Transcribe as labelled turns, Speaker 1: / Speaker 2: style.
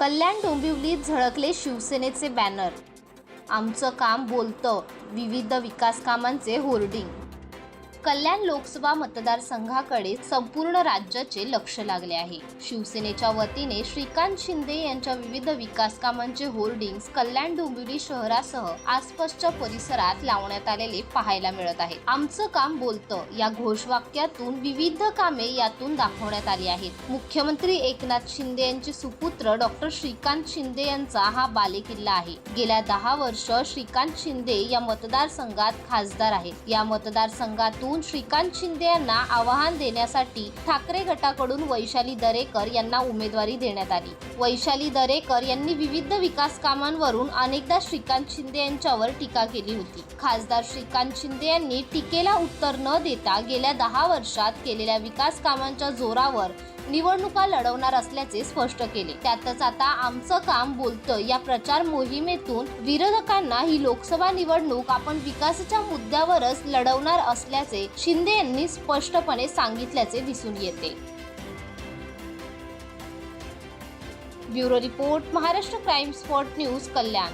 Speaker 1: कल्याण डोंबिवलीत झळकले शिवसेनेचे बॅनर. आमचं काम बोलतं विविध विकास कामांचे होर्डिंग कल्याण लोकसभा मतदारसंघाकडे संपूर्ण राज्याचे लक्ष लागले आहे. शिवसेनेच्या वतीने श्रीकांत शिंदे यांच्या विविध विकास कामांचे होर्डिंग्स कल्याण डोंबिवली शहरासह आसपासच्या परिसरात लावण्यात आलेले पाहायला मिळत आहे. आमचं काम बोलतं. या घोषवाक्यातून विविध कामे यातून दाखवण्यात आली आहेत. मुख्यमंत्री एकनाथ शिंदे यांचे सुपुत्र डॉक्टर श्रीकांत शिंदे यांचा हा बालेकिल्ला आहे. गेल्या दहा वर्ष श्रीकांत शिंदे या मतदारसंघात खासदार आहेत. या मतदारसंघातून श्रीकांत शिंदे यांना आव्हान देण्यासाठी ठाकरे गटाकडून वैशाली दरेकर यांना उमेदवारी देण्यात आली. वैशाली दरेकर यांनी विविध विकास कामांवरून अनेकदा श्रीकांत शिंदे यांच्यावर टीका केली होती. खासदार श्रीकांत शिंदे यांनी टीकेला उत्तर न देता गेल्या दहा वर्षात केलेल्या विकास कामांच्या जोरावर निवडणुका लढवणार असल्याचे स्पष्ट केले. त्यातच आता आमचं काम बोलतं. या प्रचार मोहिमेतून विरोधकांना ही लोकसभा निवडणूक आपण विकासाच्या मुद्द्यावरच लढवणार असल्याचे शिंदे यांनी स्पष्टपणे सांगितल्याचे दिसून येते. Bureau report Maharashtra crime spot news Kalyan.